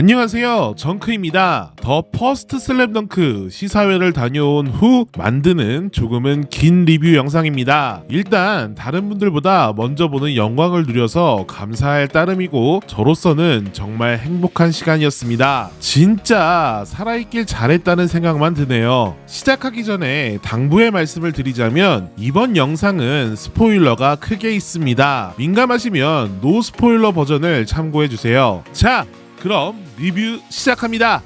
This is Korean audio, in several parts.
안녕하세요. 정크입니다. 더 퍼스트 슬램덩크 시사회를 다녀온 후 만드는 조금은 긴 리뷰 영상입니다. 일단 다른 분들보다 먼저 보는 영광을 누려서 감사할 따름이고 저로서는 정말 행복한 시간이었습니다. 진짜 살아있길 잘했다는 생각만 드네요. 시작하기 전에 당부의 말씀을 드리자면 이번 영상은 스포일러가 크게 있습니다. 민감하시면 노 스포일러 버전을 참고해 주세요. 자, 그럼 리뷰 시작합니다.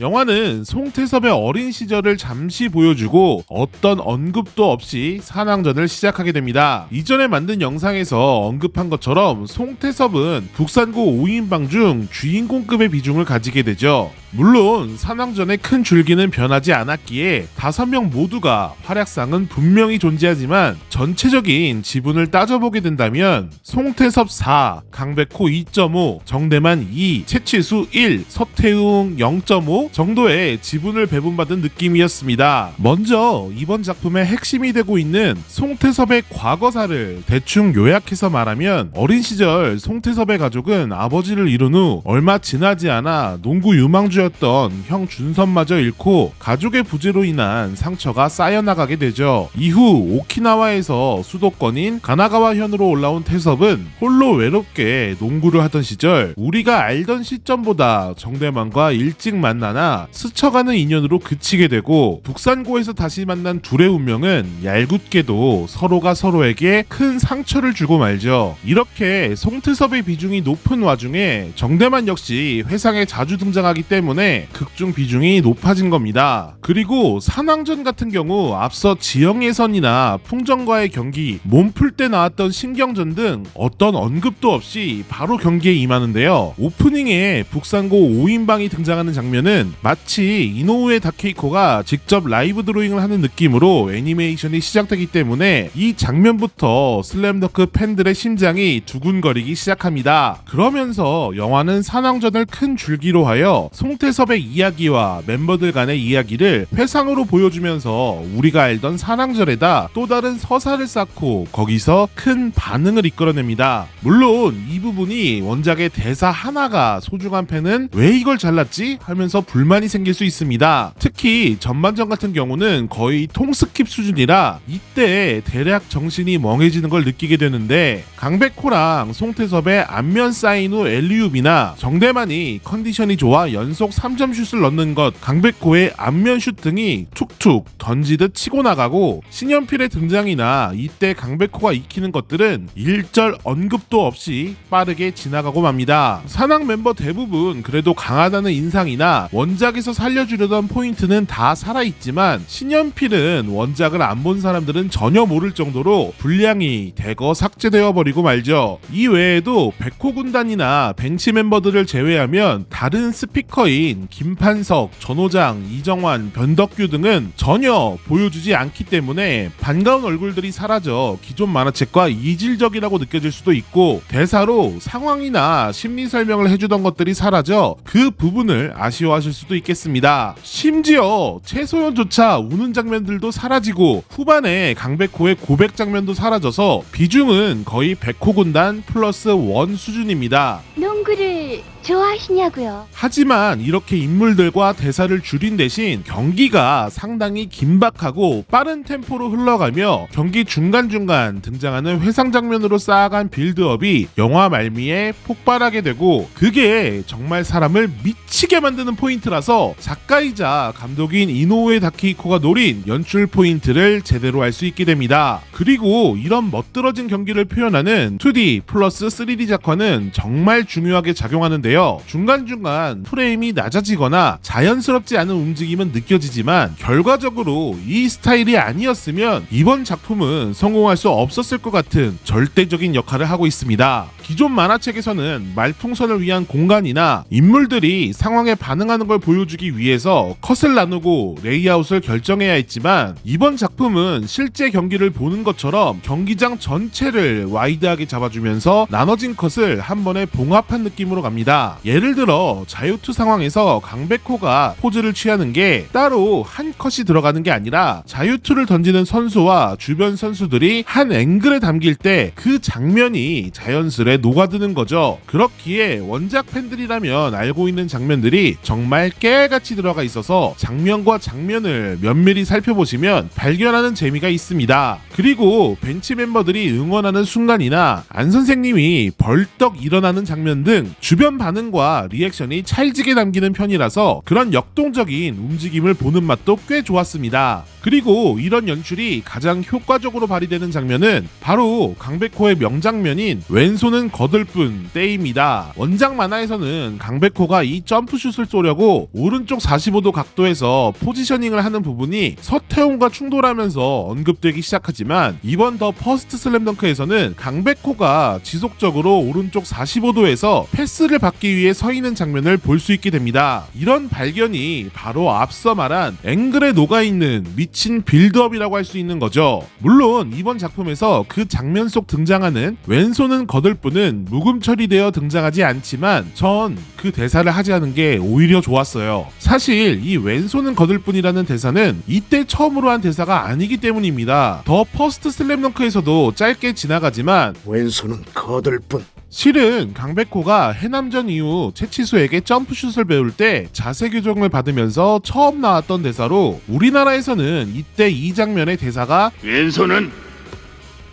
영화는 송태섭의 어린 시절을 잠시 보여주고 어떤 언급도 없이 산왕전을 시작하게 됩니다. 이전에 만든 영상에서 언급한 것처럼 송태섭은 북산고 5인방 중 주인공급의 비중을 가지게 되죠. 물론 산왕전의 큰 줄기는 변하지 않았기에 다섯 명 모두가 활약상은 분명히 존재하지만 전체적인 지분을 따져보게 된다면 송태섭 4, 강백호 2.5, 정대만 2, 채치수 1, 서태웅 0.5 정도의 지분을 배분받은 느낌이었습니다. 먼저 이번 작품의 핵심이 되고 있는 송태섭의 과거사를 대충 요약해서 말하면 어린 시절 송태섭의 가족은 아버지를 잃은 후 얼마 지나지 않아 농구 유망주 였던 형 준선마저 잃고 가족의 부재로 인한 상처가 쌓여나가게 되죠. 이후 오키나와에서 수도권인 가나가와현으로 올라온 태섭은 홀로 외롭게 농구를 하던 시절 우리가 알던 시점보다 정대만과 일찍 만나나 스쳐가는 인연으로 그치게 되고 북산고에서 다시 만난 둘의 운명은 얄궂게도 서로가 서로에게 큰 상처를 주고 말죠. 이렇게 송태섭의 비중이 높은 와중에 정대만 역시 회상에 자주 등장하기 때문에 극중 비중이 높아진 겁니다. 그리고 산왕전 같은 경우 앞서 지형 예선이나 풍정과의 경기, 몸풀 때 나왔던 신경전 등 어떤 언급도 없이 바로 경기에 임하는데요. 오프닝에 북산고 5인방이 등장하는 장면은 마치 이노우에 다케이코가 직접 라이브 드로잉을 하는 느낌으로 애니메이션이 시작되기 때문에 이 장면부터 슬램덩크 팬들의 심장이 두근거리기 시작합니다. 그러면서 영화는 산왕전을 큰 줄기로 하여 송 태섭의 이야기와 멤버들 간의 이야기를 회상으로 보여주면서 우리가 알던 산왕전에다 또 다른 서사를 쌓고 거기서 큰 반응을 이끌어냅니다. 물론 이 부분이 원작의 대사 하나가 소중한 팬은 왜 이걸 잘랐지 하면서 불만이 생길 수 있습니다. 특히 전반전 같은 경우는 거의 통스킵 수준이라 이때 대략 정신이 멍해지는 걸 느끼게 되는데 강백호랑 송태섭의 안면 사인 후 엘리웁이나 정대만이 컨디션이 좋아 연속 3점 슛을 넣는 것 강백호의 안면 슛 등이 툭툭 던지듯 치고 나가고 신현필의 등장이나 이때 강백호가 익히는 것들은 일절 언급도 없이 빠르게 지나가고 맙니다. 산악 멤버 대부분 그래도 강하다는 인상이나 원작에서 살려주려던 포인트는 다 살아있지만 신현필은 원작을 안 본 사람들은 전혀 모를 정도로 분량이 대거 삭제되어 버리고 말죠. 이 외에도 백호 군단이나 벤치 멤버들을 제외하면 다른 스피커 인 김판석, 전호장, 이정환, 변덕규 등은 전혀 보여주지 않기 때문에 반가운 얼굴들이 사라져 기존 만화책과 이질적이라고 느껴질 수도 있고 대사로 상황이나 심리 설명을 해주던 것들이 사라져 그 부분을 아쉬워하실 수도 있겠습니다. 심지어 최소연조차 우는 장면들도 사라지고 후반에 강백호의 고백 장면도 사라져서 비중은 거의 백호 군단 플러스 원 수준입니다. 농구를 좋아하시냐고요? 하지만 이렇게 인물들과 대사를 줄인 대신 경기가 상당히 긴박하고 빠른 템포로 흘러가며 경기 중간중간 등장하는 회상 장면으로 쌓아간 빌드업이 영화 말미에 폭발하게 되고 그게 정말 사람을 미치게 만드는 포인트라서 작가이자 감독인 이노우에 다키히코가 노린 연출 포인트를 제대로 알 수 있게 됩니다. 그리고 이런 멋들어진 경기를 표현하는 2D 플러스 3D 작화는 정말 중요 하게 작용하는데요. 중간중간 프레임이 낮아지거나 자연스럽지 않은 움직임은 느껴지지만 결과적으로 이 스타일이 아니었으면 이번 작품은 성공할 수 없었을 것 같은 절대적인 역할을 하고 있습니다. 기존 만화책에서는 말풍선을 위한 공간이나 인물들이 상황에 반응하는 걸 보여주기 위해서 컷을 나누고 레이아웃을 결정해야 했지만 이번 작품은 실제 경기를 보는 것처럼 경기장 전체를 와이드하게 잡아주면서 나눠진 컷을 한 번에 봉합한 완벽한 느낌으로 갑니다. 예를 들어 자유투 상황에서 강백호가 포즈를 취하는 게 따로 한 컷이 들어가는 게 아니라 자유투를 던지는 선수와 주변 선수들이 한 앵글에 담길 때 그 장면이 자연스레 녹아드는 거죠. 그렇기에 원작 팬들이라면 알고 있는 장면들이 정말 깨알같이 들어가 있어서 장면과 장면을 면밀히 살펴보시면 발견하는 재미가 있습니다. 그리고 벤치 멤버들이 응원하는 순간이나 안 선생님이 벌떡 일어나는 장면 등 주변 반응과 리액션이 찰지게 담기는 편이라서 그런 역동적인 움직임을 보는 맛도 꽤 좋았습니다. 그리고 이런 연출이 가장 효과적으로 발휘되는 장면은 바로 강백호의 명장면인 왼손은 거들뿐 때입니다. 원작 만화에서는 강백호가 이 점프슛을 쏘려고 오른쪽 45도 각도에서 포지셔닝을 하는 부분이 서태웅과 충돌하면서 언급되기 시작하지만 이번 더 퍼스트 슬램덩크에서는 강백호가 지속적으로 오른쪽 45도에서 패스를 받기 위해 서 있는 장면을 볼 수 있게 됩니다. 이런 발견이 바로 앞서 말한 앵글에 녹아있는 미친 빌드업이라고 할 수 있는 거죠. 물론 이번 작품에서 그 장면 속 등장하는 왼손은 거들뿐은 묵음 처리되어 등장하지 않지만 전 그 대사를 하지 않은 게 오히려 좋았어요. 사실 이 왼손은 거들뿐이라는 대사는 이때 처음으로 한 대사가 아니기 때문입니다. 더 퍼스트 슬램덩크에서도 짧게 지나가지만 왼손은 거들 뿐. 실은 강백호가 해남전 이후 최치수에게 점프슛을 배울 때 자세 교정을 받으면서 처음 나왔던 대사로 우리나라에서는 이때 이 장면의 대사가 왼손은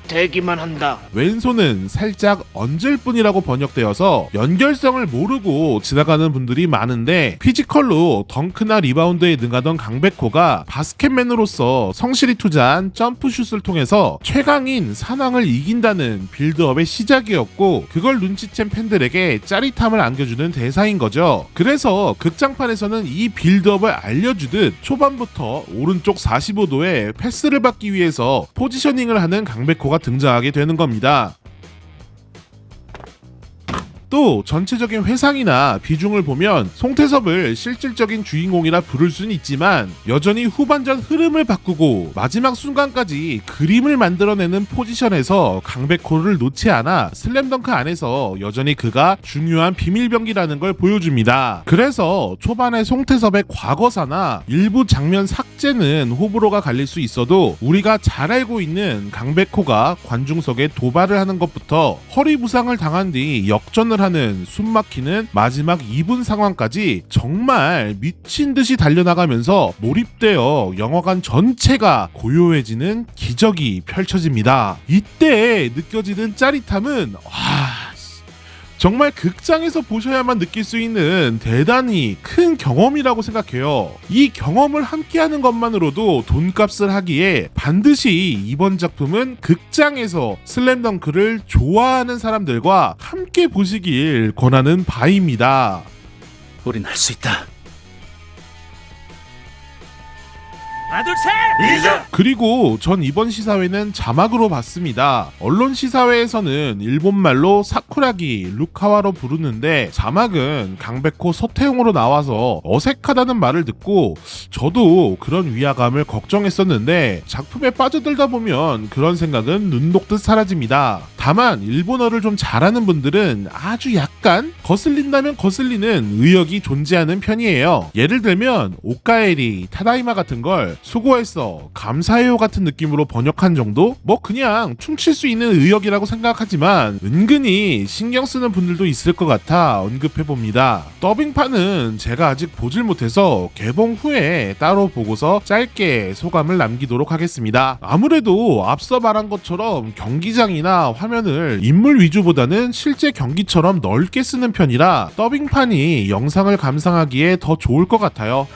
대기만 한다. 왼손은 살짝 얹을 뿐이라고 번역되어서 연결성을 모르고 지나가는 분들이 많은데 피지컬로 덩크나 리바운드에 능하던 강백호가 바스켓맨으로서 성실히 투자한 점프슛을 통해서 최강인 산왕을 이긴다는 빌드업의 시작이었고 그걸 눈치챈 팬들에게 짜릿함을 안겨주는 대사인 거죠. 그래서 극장판에서는 이 빌드업을 알려주듯 초반부터 오른쪽 45도에 패스를 받기 위해서 포지셔닝을 하는 강백호가 등장하게 되는 겁니다. 또 전체적인 회상이나 비중을 보면 송태섭을 실질적인 주인공이라 부를 수는 있지만 여전히 후반전 흐름을 바꾸고 마지막 순간까지 그림을 만들어내는 포지션에서 강백호를 놓지 않아 슬램덩크 안에서 여전히 그가 중요한 비밀병기라는 걸 보여줍니다. 그래서 초반에 송태섭의 과거사나 일부 장면 삭제는 호불호가 갈릴 수 있어도 우리가 잘 알고 있는 강백호가 관중석에 도발을 하는 것부터 허리 부상을 당한 뒤 역전을 하는 숨막히는 마지막 2분 상황까지 정말 미친 듯이 달려나가면서 몰입되어 영화관 전체가 고요해지는 기적이 펼쳐집니다. 이때 느껴지는 짜릿함은 와 정말 극장에서 보셔야만 느낄 수 있는 대단히 큰 경험이라고 생각해요. 이 경험을 함께하는 것만으로도 돈값을 하기에 반드시 이번 작품은 극장에서 슬램덩크를 좋아하는 사람들과 함께 보시길 권하는 바입니다. 우린 할 수 있다. 하나 둘셋 그리고 전 이번 시사회는 자막으로 봤습니다. 언론 시사회에서는 일본말로 사쿠라기 루카와로 부르는데 자막은 강백호 서태웅으로 나와서 어색하다는 말을 듣고 저도 그런 위화감을 걱정했었는데 작품에 빠져들다 보면 그런 생각은 눈 녹듯 사라집니다. 다만 일본어를 좀 잘하는 분들은 아주 약간 거슬린다면 거슬리는 의역이 존재하는 편이에요. 예를 들면 오카에리, 타다이마 같은 걸 수고했어, 감사해요 같은 느낌으로 번역한 정도? 뭐 그냥 춤출 수 있는 의역이라고 생각하지만 은근히 신경 쓰는 분들도 있을 것 같아 언급해 봅니다. 더빙판은 제가 아직 보질 못해서 개봉 후에 따로 보고서 짧게 소감을 남기도록 하겠습니다. 아무래도 앞서 말한 것처럼 경기장이나 화면을 인물 위주보다는 실제 경기처럼 넓게 쓰는 편이라 더빙판이 영상을 감상하기에 더 좋을 것 같아요.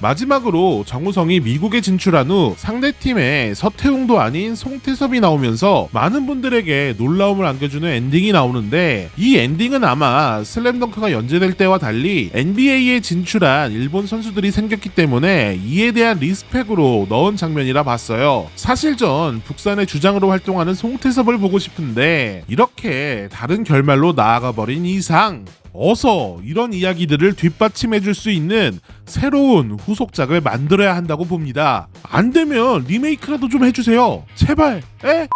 마지막으로 정우성이 미국에 진출한 후 상대팀에 서태웅도 아닌 송태섭이 나오면서 많은 분들에게 놀라움을 안겨주는 엔딩이 나오는데 이 엔딩은 아마 슬램덩크가 연재될 때와 달리 NBA에 진출한 일본 선수들이 생겼기 때문에 이에 대한 리스펙으로 넣은 장면이라 봤어요. 사실 전 북산의 주장으로 활동하는 송태섭을 보고 싶은데 이렇게 다른 결말로 나아가 버린 이상 어서 이런 이야기들을 뒷받침해 줄 수 있는 새로운 후속작을 만들어야 한다고 봅니다. 안 되면 리메이크라도 좀 해주세요. 제발. 에?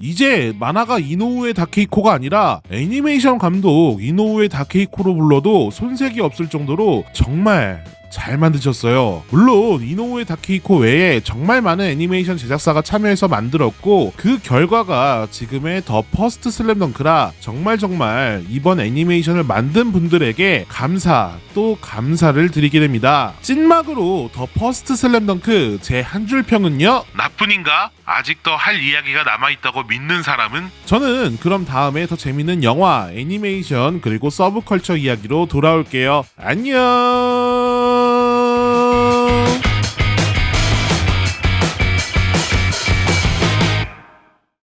이제 만화가 이노우의 다케이코가 아니라 애니메이션 감독 이노우의 다케이코로 불러도 손색이 없을 정도로 정말 잘 만드셨어요. 물론 이노우의 다케이코 외에 정말 많은 애니메이션 제작사가 참여해서 만들었고 그 결과가 지금의 더 퍼스트 슬램덩크라 정말 정말 이번 애니메이션을 만든 분들에게 감사 또 감사를 드리게 됩니다. 찐막으로 더 퍼스트 슬램덩크 제 한 줄 평은요. 나뿐인가? 아직도 할 이야기가 남아있다고 믿는 사람은? 저는 그럼 다음에 더 재밌는 영화, 애니메이션 그리고 서브컬처 이야기로 돌아올게요. 안녕!